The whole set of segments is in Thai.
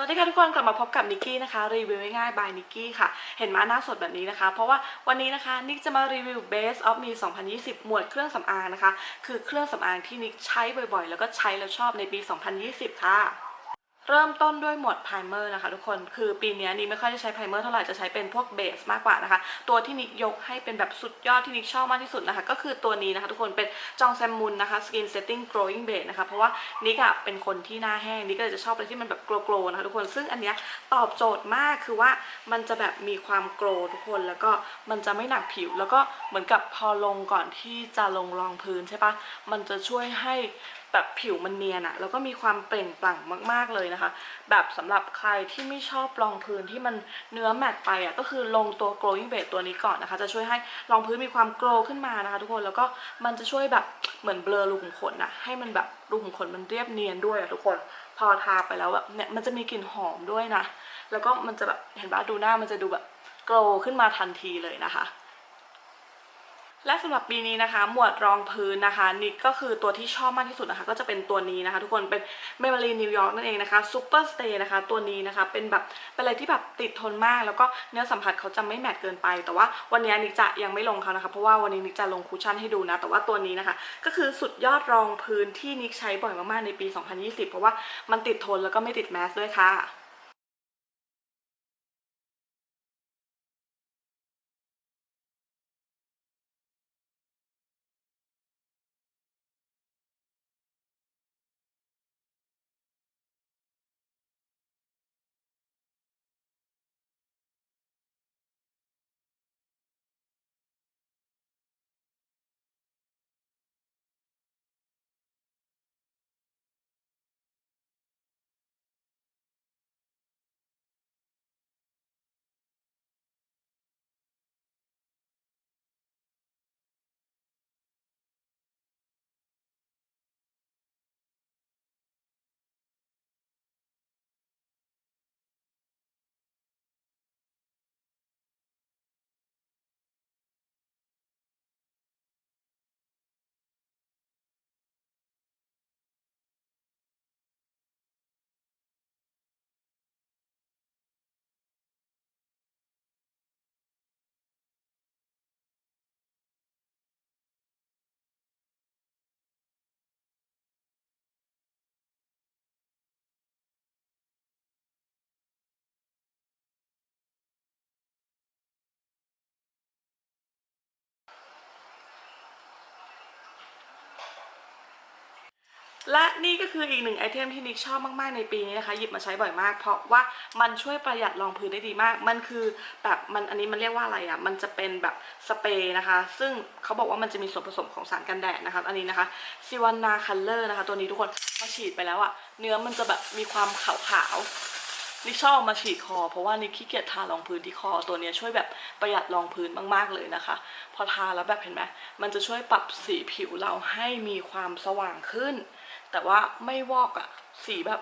สวัสดีค่ะทุกคนกลับมาพบกับนิกกี้นะคะรีวิวง่ายๆ by นิกกี้ค่ะ เห็นมาหน้าสดแบบนี้นะคะ เพราะว่าวันนี้นะคะนิกจะมารีวิว Base of Me 2020 หมวดเครื่องสำอางนะคะ คือเครื่องสำอางที่นิกใช้บ่อยๆ แล้วก็ใช้แล้วชอบในปี 2020 ค่ะ เริ่มต้นด้วยหมวดไพรเมอร์นะคะทุกคนคือปีนี้นิกไม่ค่อยได้ใช้ไพรเมอร์เท่าไหร่จะใช้เป็นพวกเบสมากกว่านะคะ ตัวที่นิกยกให้เป็นแบบสุดยอดที่นิกชอบมากที่สุดนะคะ ก็คือตัวนี้นะคะทุกคนเป็นจองแซมมุนนะคะ Skin Setting Growing Base นะคะ เพราะว่านิกอะเป็นคนที่หน้าแห้งนิกก็เลยจะชอบอะไรที่มันแบบโกลๆนะคะทุกคนซึ่งอันเนี้ยตอบโจทย์มากคือว่ามันจะแบบมีความโกลทุกคนแล้วก็มันจะไม่หนักผิว แล้วก็เหมือนกับพอลงก่อนที่จะลงรองพื้นใช่ปะมันจะช่วยให้ แบบผิวมันเนียนอะแล้วก็มีความเปล่งปลั่งมาก ๆเลยนะคะ แบบสำหรับใครที่ไม่ชอบรองพื้นที่มันเนื้อแมตต์ไปอะก็คือลงตัว glowing base ตัวนี้ก่อนนะคะ จะช่วยให้รองพื้นมีความโกลขึ้นมานะคะทุกคนแล้วก็มันจะช่วยแบบเหมือนเบลอรูขุมขนอะให้มันแบบรูขุมขนมันเรียบเนียนด้วยอะทุกคนพอทาไปแล้วแบบเนี่ยมันจะมีกลิ่นหอมด้วยนะ แล้วก็มันจะแบบเห็นปะดูหน้ามันจะดูแบบโกลขึ้นมาทันทีเลยนะคะ และสำหรับปีนี้นะคะ หมวดรองพื้นนะคะนิกก็คือตัวที่ชอบมากที่สุดนะคะ ก็จะเป็นตัวนี้นะคะ ทุกคนเป็น Maybelline New York นั่นเองนะคะ Super Stay นะคะ ตัวนี้นะคะเป็นแบบเป็นอะไรที่แบบติดทนมาก แล้วก็เนื้อสัมผัสเขาจะไม่แมตต์เกินไป แต่ว่าวันนี้นิกจะยังไม่ลงเขานะคะ เพราะว่าวันนี้นิกจะลงคุชชั่นให้ดูนะ แต่ว่าตัวนี้นะคะ ก็คือสุดยอดรองพื้นที่นิกใช้บ่อยมากๆในปี 2020 เพราะว่ามันติดทนแล้วก็ไม่ติดแมสด้วยค่ะ และนี่ก็คืออีกหนึ่งไอเทมที่นิกชอบมากๆในปีนี้นะคะ หยิบมาใช้บ่อยมาก เพราะว่ามันช่วยประหยัดรองพื้นได้ดีมาก มันคือแบบมันอันนี้มันเรียกว่าอะไรอะ่ะ มันจะเป็นแบบสเปรย์นะคะ ซึ่งเขาบอกว่ามันจะมีส่วนผสมของสารกันแดดนะคะ อันนี้นะคะซิวานาคัลเลอร์นะคะ ตัวนี้ทุกคนพอฉีดไปแล้วอะ่ะ เนื้อมันจะแบบมีความขาวๆนิกชอบมาฉีดคอ เพราะว่านิกขี้เกียจทารองพื้นที่คอตัวนี้ช่วยแบบประหยัดรองพื้นมากๆเลยนะคะ พอทาแล้วแบบเห็นไหมมันจะช่วยปรับสีผิวเราให้มีความสว่างขึ้น แต่ว่าไม่วอกอะสีแบบ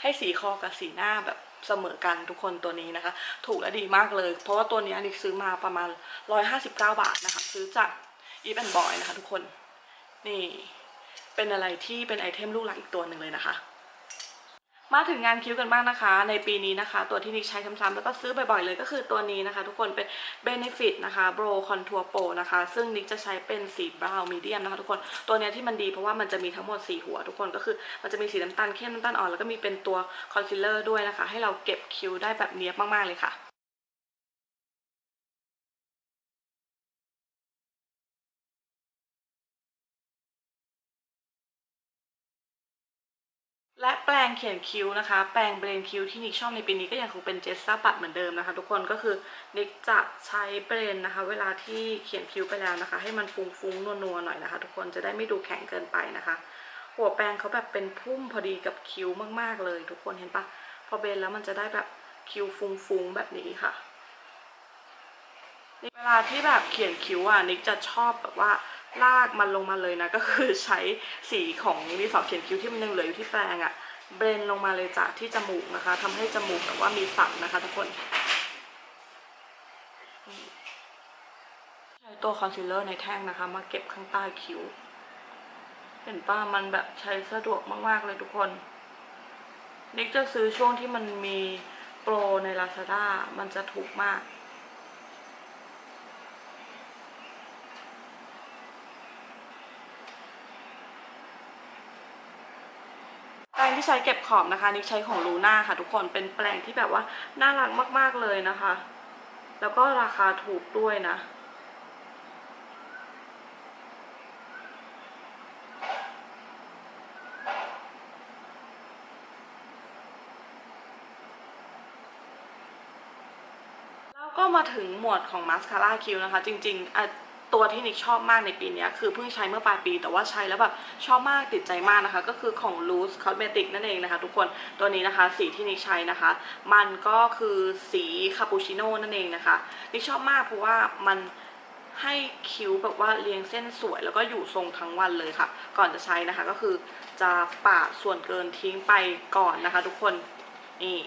ให้สีคอกับสีหน้าแบบเสมอกันทุกคนตัวนี้นะคะ ถูกและดีมากเลย เพราะว่าตัวนี้ยนิกซื้อมาประมาณ 159 บาทนะคะ ซื้อจากอีฟแอนบอยนะคะทุกคน นี่เป็นอะไรที่เป็นไอเทมลูกหลักอีกตัวหนึ่งเลยนะคะ มาถึงงานคิ้วกันบ้างนะคะ ในปีนี้นะคะ ตัวที่นิกใช้ซ้ำๆแล้วก็ซื้อบ่อยๆเลยก็คือตัวนี้นะคะ ทุกคนเป็น Benefit นะคะ Bro Contour Pro นะคะ ซึ่งนิกจะใช้เป็นสีบราวน์มีเดียมนะคะทุกคนตัวนี้ที่มันดีเพราะว่ามันจะมีทั้งหมด 4 หัว ทุกคนก็คือมันจะมีสีน้ำตาลเข้มน้ำตาลอ่อนแล้วก็มีเป็นตัวคอนซีลเลอร์ด้วยนะคะ ให้เราเก็บคิ้วได้แบบเนียบมากๆเลยค่ะ และแปรงเขียนคิ้วนะคะ แปรงเบรนคิ้วที่นิกชอบในปีนี้ก็ยังคงเป็นเจสซ่าปัดเหมือนเดิมนะคะ ทุกคนก็คือนิกจะใช้เบรนนะคะ เวลาที่เขียนคิ้วไปแล้วนะคะ ให้มันฟุ้งๆนัวๆหน่อยนะคะ ทุกคนจะได้ไม่ดูแข็งเกินไปนะคะ หัวแปรงเขาแบบเป็นพุ่มพอดีกับคิ้วมากๆเลย ทุกคนเห็นปะพอเบรนแล้วมันจะได้แบบคิ้วฟุ้งๆแบบนี้ค่ะเวลาที่แบบเขียนคิ้วอะนิกจะชอบแบบว่า ลากมันลงมาเลยนะ ก็คือใช้สีของดินสอเขียนคิ้วที่มันยังเหลืออยู่ที่แปรงอะเบรนลงมาเลยจากที่จมูกนะคะทำให้จมูกแบบว่ามีสันนะคะทุกคนใช้ตัวคอนซีลเลอร์ในแท่งนะคะ มาเก็บข้างใต้คิ้ว เห็นป้ามันแบบใช้สะดวกมาก ๆ เลยทุกคนนิกจะซื้อช่วงที่มันมีโปรใน Lazada มันจะถูกมาก แปรงที่ใช้เก็บขอบนะคะนิกใช้ของลูน่าค่ะ ทุกคนเป็นแปรงที่แบบว่าน่ารักมาก ๆเลยนะคะ แล้วก็ราคาถูกด้วยนะแล้วก็มาถึงหมวดของมาสคาร่าคิวนะคะ จริงๆอะ ตัวที่นิกชอบมากในปีนี้คือเพิ่งใช้เมื่อปลายปี แต่ว่าใช้แล้วแบบชอบมากติดใจมากนะคะ ก็คือของ Loose Cosmetic นั่นเองนะคะ ทุกคนตัวนี้นะคะ สีที่นิกใช้นะคะ มันก็คือสีคาปูชิโน่นั่นเองนะคะนิกชอบมากเพราะว่ามันให้คิ้วแบบว่าเรียงเส้นสวยแล้วก็อยู่ทรงทั้งวันเลยค่ะ ก่อนจะใช้นะคะก็คือจะปาดส่วนเกินทิ้งไปก่อนนะคะ ทุกคนนี่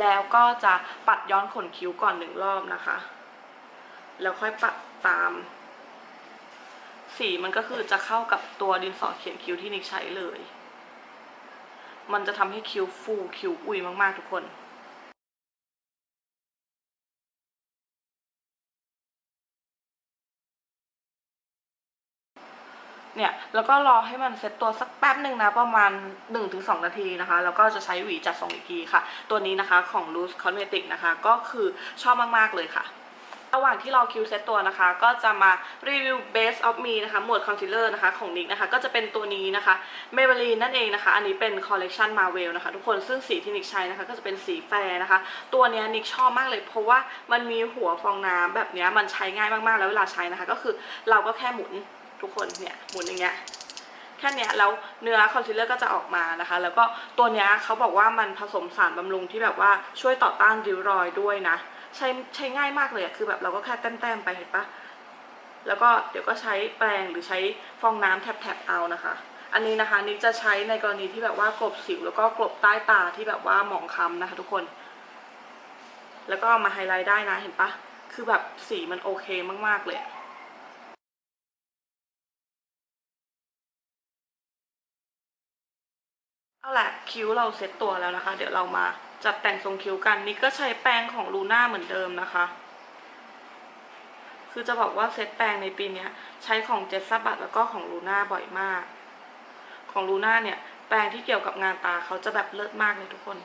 แล้วก็จะปัดย้อนขนคิ้วก่อนหนึ่งรอบนะคะ แล้วค่อยปัดตาม สีมันก็คือจะเข้ากับตัวดินสอเขียนคิ้วที่นิกใช้เลย มันจะทำให้คิ้วฟูคิ้วอุยมากๆทุกคนเนี่ยแล้วก็รอให้มันเซ็ตตัวสักแป๊บหนึ่งนะประมาณ 1-2 นาทีนะคะ แล้วก็จะใช้หวีจัดทรงอีกทีค่ะ ตัวนี้นะคะของ Loose Cosmetic นะคะ ก็คือชอบมาก ๆ เลยค่ะ ระหว่างที่รอคิวเซตตัวนะคะ ก็จะมารีวิว Base of Me นะคะ หมวดคอนซีลเลอร์นะคะของนิกนะคะ ก็จะเป็นตัวนี้นะคะ Maybelline นั่นเองนะคะ อันนี้เป็นคอลเล c ชัน Marvel นะคะ ทุกคนซึ่งสีที่นิกใช้นะคะ ก็จะเป็นสีแฟร์นะคะ ตัวนี้นิกชอบมากเลย เพราะว่ามันมีหัวฟองน้ำแบบนี้มันใช้ง่ายมากๆ แล้วเวลาใช้นะคะ ก็คือเราก็แค่หมุนทุกคนเนี่ยหมุนอย่างเงี้ยแค่นี้แล้วเนื้อคอนซีลเลอร์ก็จะออกมานะคะ แล้วก็ตัวนี้เขาบอกว่ามันผสมสารบำรุงที่แบบว่าช่วยต่อต้านริ้วรอยด้วยนะ ใช้ใช้ง่ายมากเลยอะคือแบบเราก็แค่แต้มๆไปเห็นปะแล้วก็เดี๋ยวก็ใช้แปรงหรือใช้ฟองน้ำแทบๆเอานะคะ อันนี้นะคะนิกจะใช้ในกรณีที่แบบว่ากลบสิวแล้วก็กลบใต้ตาที่แบบว่าหมองคล้ำนะคะ ทุกคน แล้วก็เอามาไฮไลท์ได้นะเห็นปะคือแบบสีมันโอเคมากๆเลยเอาละคิ้วเราเซ็ตตัวแล้วนะคะ เดี๋ยวเรามา จัดแต่งทรงคิ้วกันนี่ก็ใช้แปรงของลูน่าเหมือนเดิมนะคะ คือจะบอกว่าเซตแปรงในปีนี้ใช้ของเจสซาบัตแล้วก็ของลูน่าบ่อยมาก ของลูน่าเนี่ยแปรงที่เกี่ยวกับงานตาเขาจะแบบเลิศมากเลยทุกคน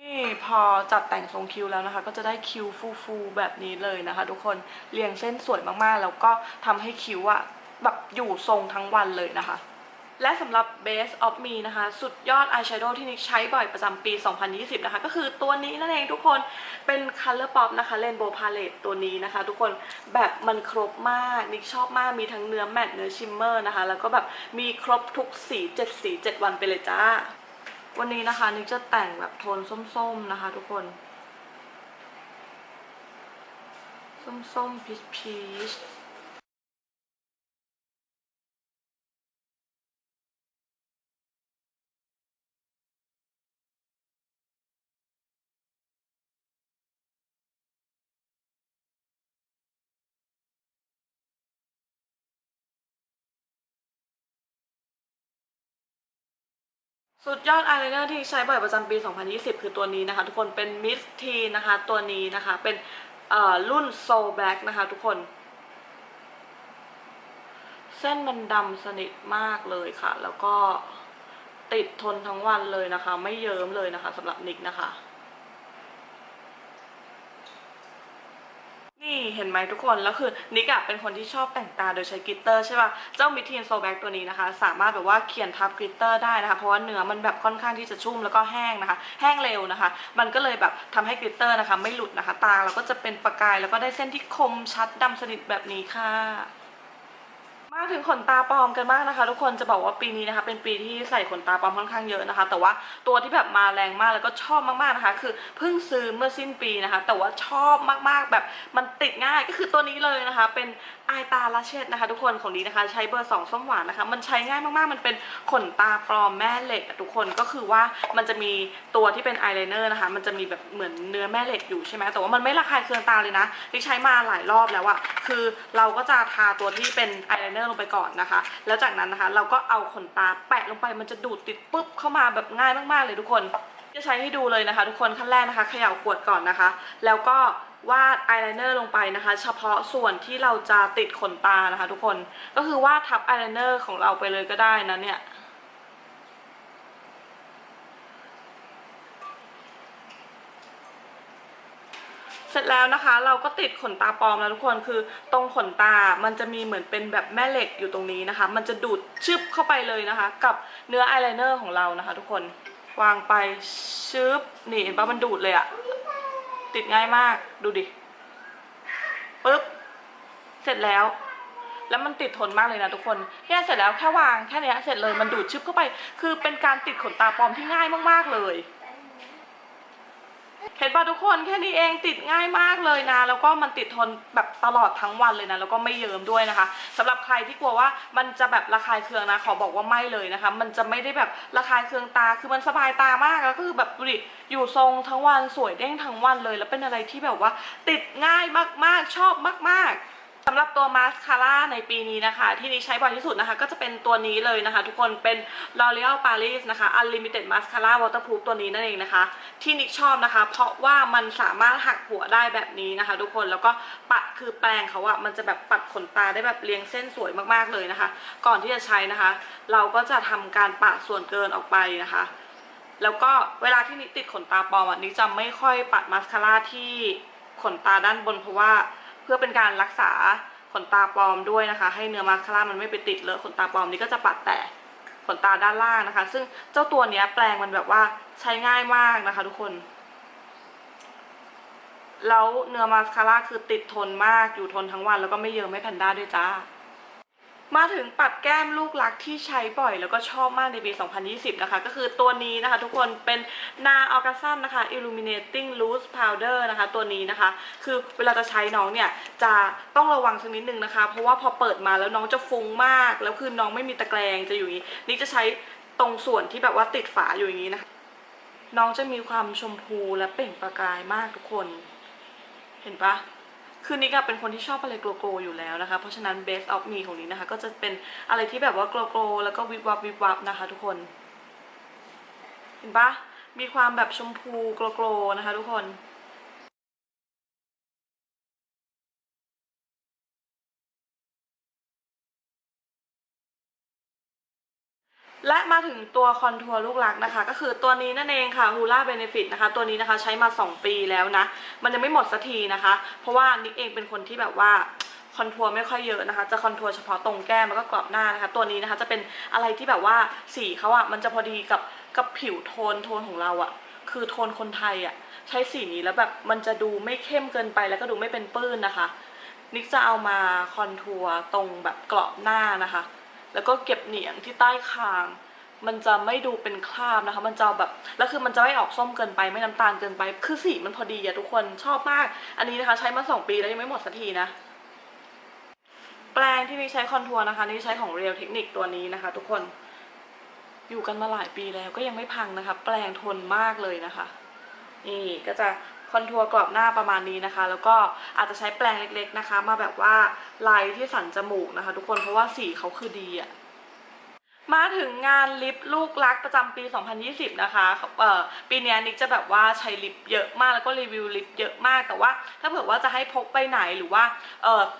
นี่พอจัดแต่งทรงคิ้วแล้วนะคะ ก็จะได้คิ้วฟูๆแบบนี้เลยนะคะ ทุกคนเรียงเส้นสวยมากๆ แล้วก็ทำให้คิ้วอะแบบอยู่ทรงทั้งวันเลยนะคะ และสำหรับ Base of Me นะคะ สุดยอดอายแชโดว์ที่นิกใช้บ่อยประจำปี 2020 นะคะ ก็คือตัวนี้นั่นเองทุกคนเป็น Color Pop นะคะ Rainbow Palette ตัวนี้นะคะ ทุกคนแบบมันครบมาก นิกชอบมากมีทั้งเนื้อแมตต์เนื้อชิมเมอร์นะคะ แล้วก็แบบมีครบทุกสี 7 สี 7 วันไปเลยจ้า วันนี้นะคะนิกจะแต่งแบบโทนส้มๆนะคะ ทุกคนส้มๆพีช สุดยอดอายไลเนอร์ที่ใช้บ่อยประจำปี 2020 คือตัวนี้นะคะ ทุกคนเป็นมิสทีนะคะ ตัวนี้นะคะเป็นเอ่อรุ่นโซแบล็กนะคะ ทุกคน เส้นมันดำสนิทมากเลยค่ะ แล้วก็ติดทนทั้งวันเลยนะคะ ไม่เยิ้มเลยนะคะสำหรับนิกนะคะ นี่เห็นไหมทุกคนแล้วคือนิกอะเป็นคนที่ชอบแต่งตาโดยใช้กลิตเตอร์ใช่ป่ะเจ้ามิทีนโซแบ็กตัวนี้นะคะ สามารถแบบว่าเขียนทับกลิตเตอร์ได้นะคะ เพราะว่าเนื้อมันแบบค่อนข้างที่จะชุ่มแล้วก็แห้งนะคะ แห้งเร็วนะคะ มันก็เลยแบบทำให้กลิตเตอร์นะคะ ไม่หลุดนะคะ ตาเราก็จะเป็นประกายแล้วก็ได้เส้นที่คมชัดดำสนิทแบบนี้ค่ะ มาถึงขนตาปลอมกันมากนะคะ ทุกคนจะบอกว่าปีนี้นะคะ เป็นปีที่ใส่ขนตาปลอมค่อนข้างเยอะนะคะ แต่ว่าตัวที่แบบมาแรงมากแล้วก็ชอบมากๆนะคะ คือเพิ่งซื้อเมื่อสิ้นปีนะคะ แต่ว่าชอบมากๆแบบมันติดง่ายก็คือตัวนี้เลยนะคะ เป็น อายตาละเชดนะคะ ทุกคนของนี้นะคะ ใช้เบอร์ 2 ส้มหวานนะคะ มันใช้ง่ายมากๆ มันเป็นขนตาปลอมแม่เหล็กทุกคนก็คือว่ามันจะมีตัวที่เป็นอายไลเนอร์นะคะ มันจะมีแบบเหมือนเนื้อแม่เหล็กอยู่ใช่ไหมแต่ว่ามันไม่ระคายเคืองตาเลยนะนี่ใช้มาหลายรอบแล้วอะคือเราก็จะทาตัวที่เป็นอายไลเนอร์ลงไปก่อนนะคะ แล้วจากนั้นนะคะเราก็เอาขนตาแปะลงไปมันจะดูดติดปุ๊บเข้ามาแบบง่ายมากๆเลยทุกคน จะใช้ให้ดูเลยนะคะ ทุกคนขั้นแรกนะคะเขย่าขวดก่อนนะคะ แล้วก็ วาดอายไลเนอร์ลงไปนะคะ เฉพาะส่วนที่เราจะติดขนตานะคะทุกคนก็คือวาดทับอายไลเนอร์ของเราไปเลยก็ได้นะเนี่ยเสร็จแล้วนะคะเราก็ติดขนตาปลอมแล้วทุกคนคือตรงขนตา มันจะมีเหมือนเป็นแบบแม่เหล็กอยู่ตรงนี้นะคะ มันจะดูดชึบเข้าไปเลยนะคะ กับเนื้ออายไลเนอร์ของเรานะคะ ทุกคนวางไปชึบนี่เห็นปะมันดูดเลยอะ ติดง่ายมากดูดิปึ๊บเสร็จแล้ว แล้วมันติดทนมากเลยนะทุกคนเนี่ยเสร็จแล้วแค่วางแค่นี้เสร็จเลยมันดูดชึบเข้าไป คือเป็นการติดขนตาปลอมที่ง่ายมากๆเลย เห็นป่ะทุกคนแค่นี้เองติดง่ายมากเลยนะ แล้วก็มันติดทนแบบตลอดทั้งวันเลยนะ แล้วก็ไม่เยิ้มด้วยนะคะสำหรับใครที่กลัวว่ามันจะแบบระคายเคืองนะ ขอบอกว่าไม่เลยนะคะ มันจะไม่ได้แบบระคายเคืองตาคือมันสบายตามากแล้วก็คือแบบดูดิอยู่ทรงทั้งวันสวยเด้งทั้งวันเลย แล้วเป็นอะไรที่แบบว่า ติดง่ายมากๆชอบมาก ๆ สำหรับตัวมาสคาร่าในปีนี้นะคะ ที่นิกใช้บ่อยที่สุดนะคะ ก็จะเป็นตัวนี้เลยนะคะ ทุกคนเป็น L'Oreal Paris นะคะ Unlimited Mascara Waterproof ตัวนี้นั่นเองนะคะ ที่นิกชอบนะคะ เพราะว่ามันสามารถหักหัวได้แบบนี้นะคะ ทุกคนแล้วก็ปัดคือแปรงเขาอะมันจะแบบปัดขนตาได้แบบเรียงเส้นสวยมากๆเลยนะคะ ก่อนที่จะใช้นะคะ เราก็จะทำการปะส่วนเกินออกไปนะคะแล้วก็เวลาที่นิติดขนตาปลอมอะนิจะไม่ค่อยปัดมาสคาร่าที่ขนตาด้านบนเพราะว่า พื่อเป็นการรักษาขนตาปลอมด้วยนะคะ ให้เนื้อมาสคาร่ามันไม่ไปติดเลอะขนตาปลอมนี้ก็จะปัดแต่ขนตาด้านล่างนะคะ ซึ่งเจ้าตัวเนี้ยแปลงมันแบบว่าใช้ง่ายมากนะคะ ทุกคน แล้วเนื้อมาสคาร่าคือติดทนมากอยู่ทนทั้งวันแล้วก็ไม่เยิ้มไม่แพนด้าด้วยจ้า มาถึงปัดแก้มลูกรักที่ใช้บ่อยแล้วก็ชอบมากในปี 2020 นะคะ ก็คือตัวนี้นะคะทุกคนเป็นนาออกัซันนะคะ illuminating loose powder นะคะ ตัวนี้นะคะ คือเวลาจะใช้น้องเนี่ย จะต้องระวังสักนิดนึงนะคะ เพราะว่าพอเปิดมาแล้วน้องจะฟุ้งมาก แล้วคือน้องไม่มีตะแกรงจะอยู่อย่างนี้นี่จะใช้ตรงส่วนที่แบบว่าติดฝาอยู่อย่างนี้นะคะ น้องจะมีความชมพูและเปล่งประกายมากทุกคน เห็นปะ คือนิกเป็นคนที่ชอบอะไรโกลโกอยู่แล้วนะคะ เพราะฉะนั้น base of me ของนี้นะคะ ก็จะเป็นอะไรที่แบบว่าโกลโกแล้วก็วิบวับวิบวับนะคะทุกคน เห็นปะมีความแบบชมพูโกลโกนะคะทุกคน และมาถึงตัวคอนทัวร์ลูกรักนะคะ ก็คือตัวนี้นั่นเองค่ะ Hula Benefit นะคะ ตัวนี้นะคะใช้มา 2 ปีแล้วนะ มันยังไม่หมดสักทีนะคะ เพราะว่านิกเองเป็นคนที่แบบว่าคอนทัวร์ไม่ค่อยเยอะนะคะ จะคอนทัวร์เฉพาะตรงแก้มแล้วก็กรอบหน้านะคะ ตัวนี้นะคะจะเป็นอะไรที่แบบว่าสีเขาอะมันจะพอดีกับกับผิวโทนโทนของเราอะคือโทนคนไทยอะใช้สีนี้แล้วแบบมันจะดูไม่เข้มเกินไปแล้วก็ดูไม่เป็นปื้นนะคะ นิกจะเอามาคอนทัวร์ตรงแบบกรอบหน้านะคะ แล้วก็เก็บเหนียงที่ใต้คาง มันจะไม่ดูเป็นคราบนะคะ มันจะแบบแล้วคือมันจะไม่ออกส้มเกินไปไม่น้ำตาลเกินไป คือสีมันพอดีอะทุกคนชอบมาก อันนี้นะคะ ใช้มาสองปีแล้วยังไม่หมดสักทีนะ แปรงที่นี่ใช้คอนทัวร์นะคะ นี่ใช้ของเรียวเทคนิคตัวนี้นะคะ ทุกคนอยู่กันมาหลายปีแล้วก็ยังไม่พังนะคะ แปรงทนมากเลยนะคะนี่ก็จะ คอนทัวร์กรอบหน้าประมาณนี้นะคะ แล้วก็อาจจะใช้แปรงเล็กๆนะคะ มาแบบว่าลายที่สันจมูกนะคะ ทุกคนเพราะว่าสีเขาคือดีอะมาถึงงานลิปลูกรักประจำปี 2020 นะคะปีนี้นิกจะแบบว่าใช้ลิปเยอะมากแล้วก็รีวิวลิปเยอะมากแต่ว่า ถ้าเผื่อว่าจะให้พกไปไหนหรือว่า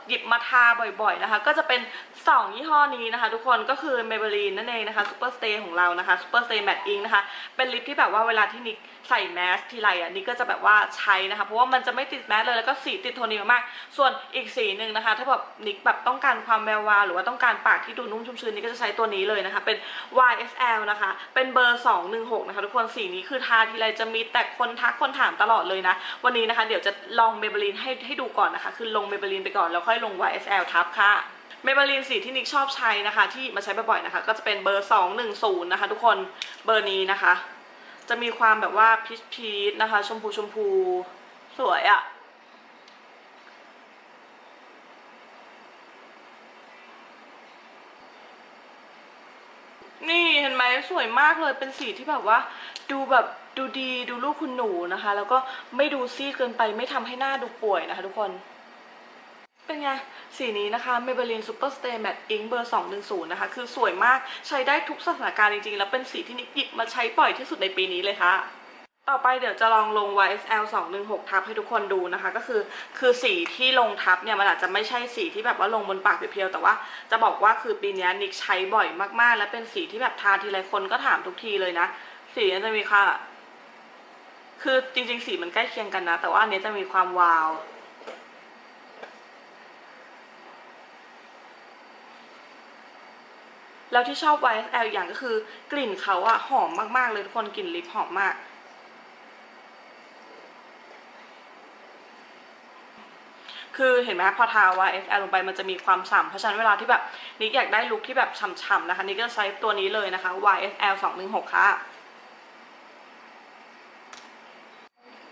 หยิบมาทาบ่อยๆนะคะ ก็จะเป็น 2 ยี่ห้อนี้นะคะ ทุกคนก็คือ Maybelline นั่นเองนะคะ Super Stay ของเรานะคะ Super Stay Matte Ink นะคะ เป็นลิปที่แบบว่าเวลาที่นิก ใส่แมสทีไรอะนิกก็จะแบบว่าใช้นะคะ เพราะว่ามันจะไม่ติดแมสเลยแล้วก็สีติดโทนดีมากๆส่วนอีกสีหนึ่งนะคะ ถ้าแบบนิกแบบต้องการความแวววาวหรือว่าต้องการปากที่ดูนุ่มชุ่มชื้นนิกก็จะใช้ตัวนี้เลยนะคะ เป็น YSL นะคะ เป็นเบอร์ 216 นะคะทุกคนสีนี้คือทาทีไรจะมีแต่คนทักคนถามตลอดเลยนะ วันนี้นะคะ เดี๋ยวจะลอง Maybelline ให้ให้ดูก่อนนะคะ คือลง Maybelline ไปก่อนแล้วค่อยลง YSL ทับค่ะเมเบลีนสีที่นิกชอบใช้นะคะ ที่มาใช้บ่อยๆนะคะ ก็จะเป็นเบอร์ 210 นะคะ ทุกคนเบอร์นี้นะคะ จะมีความแบบว่าพีชพีชนะคะ ชมพูชมพูสวยอะ่ะนี่เห็นไหมสวยมากเลยเป็นสีที่แบบว่า ดูแบบดูดีดูลูกคุณหนูนะคะ แล้วก็ไม่ดูซีดเกินไปไม่ทำให้หน้าดูป่วยนะคะ ทุกคน เป็นไง สีนี้นะคะ Maybelline Super Stay Matte Ink เบอร์ 210 นะคะ คือสวยมากใช้ได้ทุกสถานการณ์จริงๆ แล้วเป็นสีที่นิกหยิบมาใช้บ่อยที่สุดในปีนี้เลยค่ะ ต่อไปเดี๋ยวจะลองลง YSL 216 ทับให้ทุกคนดูนะคะ ก็คือคือสีที่ลงทับเนี่ย มันอาจจะไม่ใช่สีที่แบบว่าลงบนปากเพียวๆ แต่ว่าจะบอกว่าคือปีนี้นิกใช้บ่อยมากๆ และเป็นสีที่แบบทาทีไรคนก็ถามทุกทีเลยนะ สีนี้จะมีค่ะ คือจริงๆ สีมันใกล้เคียงกันนะ แต่ว่าอันนี้จะมีความวาว แล้วที่ชอบ YSL อย่างก็คือกลิ่นเขาอะหอมมากๆเลยทุกคนกลิ่นลิปหอมมาก คือเห็นไหมพอทา YSL ลงไปมันจะมีความฉ่ำเพราะฉะนั้นเวลาที่แบบนิกอยากได้ลุคที่แบบฉ่ำๆนะคะนิกก็จะใช้ตัวนี้เลยนะคะ YSL 216 ค่ะ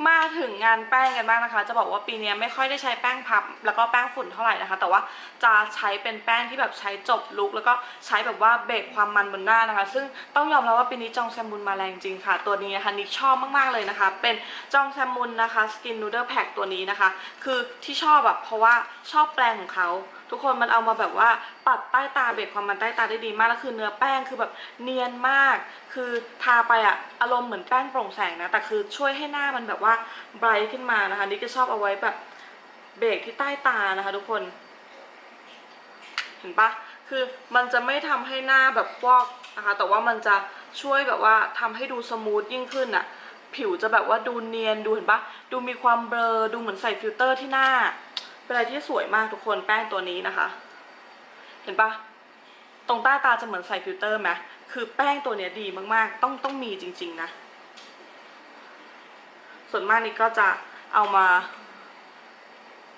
มาถึงงานแป้งกันบ้างนะคะ จะบอกว่าปีนี้ไม่ค่อยได้ใช้แป้งพับ แล้วก็แป้งฝุ่นเท่าไหร่นะคะ แต่ว่าจะใช้เป็นแป้งที่แบบใช้จบลุคแล้วก็ใช้แบบว่าเบรกความมันบนหน้านะคะ ซึ่งต้องยอมรับว่าปีนี้จองแซมมุนมาแรงจริงค่ะ ตัวนี้นะคะนิกชอบมากๆเลยนะคะ เป็นจองแซมมุนนะคะสกินนูเดิลแพ็กตัวนี้นะคะ คือที่ชอบแบบเพราะว่าชอบแปลงของเขา ทุกคนมันเอามาแบบว่าปัดใต้ตาเบรกความมันใต้ตาได้ดีมากแล้วคือเนื้อแป้งคือแบบเนียนมาก คือทาไปอะอารมณ์เหมือนแป้งโปร่งแสงนะแต่คือช่วยให้หน้ามันแบบว่าไบรท์ขึ้นมานะคะนี่ก็ชอบเอาไว้แบบเบรกที่ใต้ตานะคะ ทุกคน เห็นปะคือมันจะไม่ทำให้หน้าแบบวอกนะคะ แต่ว่ามันจะช่วยแบบว่าทำให้ดูสมูทยิ่งขึ้นอะผิวจะแบบว่าดูเนียนดูเห็นปะดูมีความเบลอดูเหมือนใส่ฟิลเตอร์ที่หน้า เป็นอะไรที่สวยมากทุกคนแป้งตัวนี้นะคะ เห็นปะตรงใต้ตาจะเหมือนใส่ฟิลเตอร์ไหมคือแป้งตัวเนี้ยดีมากๆ ต้องต้องมีจริง ๆ นะ ส่วนมากนี่ก็จะเอามา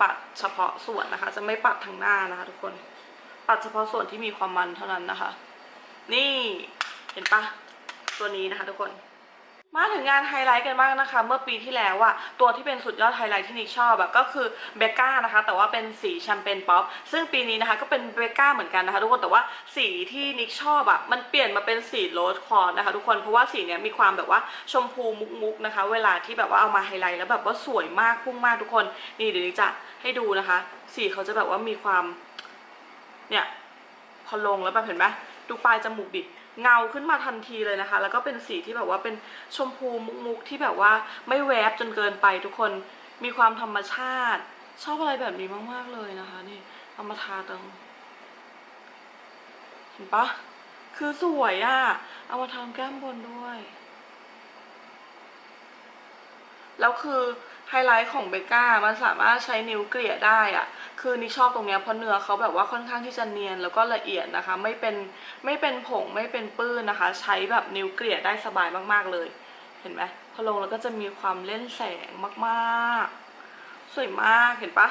ปัดเฉพาะส่วนนะคะ จะไม่ปัดทั้งหน้านะคะ ทุกคน ปัดเฉพาะส่วนที่มีความมันเท่านั้นนะคะ นี่เห็นปะตัวนี้นะคะ ทุกคน มาถึงงานไฮไลท์กันบ้างนะคะ เมื่อปีที่แล้วอะตัวที่เป็นสุดยอดไฮไลท์ที่นิกชอบอะก็คือเบก้านะคะ แต่ว่าเป็นสีแชมเปญป๊อปซึ่งปีนี้นะคะก็เป็นเบก้าเหมือนกันนะคะ ทุกคนแต่ว่าสีที่นิกชอบอะมันเปลี่ยนมาเป็นสีโรสคอร์นะคะทุกคนเพราะว่าสีเนี้ยมีความแบบว่าชมพูมุกๆนะคะ เวลาที่แบบว่าเอามาไฮไลท์แล้วแบบว่าสวยมากพุ่งมากทุกคนนี่เดี๋ยวนิกจะให้ดูนะคะ สีเขาจะแบบว่ามีความเนี่ยพอลงแล้วแบบเห็นไหมดูปลายจมูกดิ เงาขึ้นมาทันทีเลยนะคะ แล้วก็เป็นสีที่แบบว่าเป็นชมพูมุกๆที่แบบว่าไม่แวบจนเกินไปทุกคนมีความธรรมชาติ ชอบอะไรแบบนี้มากๆเลยนะคะ นี่เอามาทาตรงเห็นปะคือสวยอะ่ะ เอามาทำแก้มบนด้วย แล้วคือ ไฮไลท์ของเบก้ามันสามารถใช้นิ้วเกลี่ยได้อะคือนี่ชอบตรงเนี้ยเพราะเนื้อเขาแบบว่าค่อนข้างที่จะเนียนแล้วก็ละเอียดนะคะ ไม่เป็นไม่เป็นผงไม่เป็นปื้นนะคะ ใช้แบบนิ้วเกลี่ยได้สบายมากๆเลย เห็นไหมพอลงแล้วก็จะมีความเล่นแสงมากๆ สวยมากเห็นปะ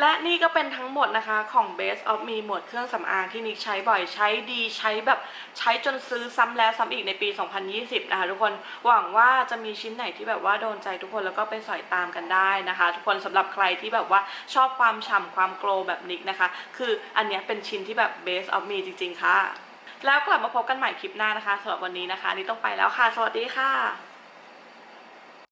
และนี่ก็เป็นทั้งหมดนะคะของ Base of Me หมวดเครื่องสำอางที่นิกใช้บ่อยใช้ดีใช้แบบใช้จนซื้อซ้ำแล้วซ้ำอีกในปี 2020 นะคะทุกคนหวังว่าจะมีชิ้นไหนที่แบบว่าโดนใจทุกคนแล้วก็ไปสอยตามกันได้นะคะ ทุกคนสำหรับใครที่แบบว่าชอบความฉ่ำความโกลแบบนิกนะคะ คืออันเนี้ยเป็นชิ้นที่แบบ Base of Me จริง ๆ ค่ะ แล้วกลับมาพบกันใหม่คลิปหน้านะคะสำหรับวันนี้นะคะนิกต้องไปแล้วค่ะ สวัสดีค่ะ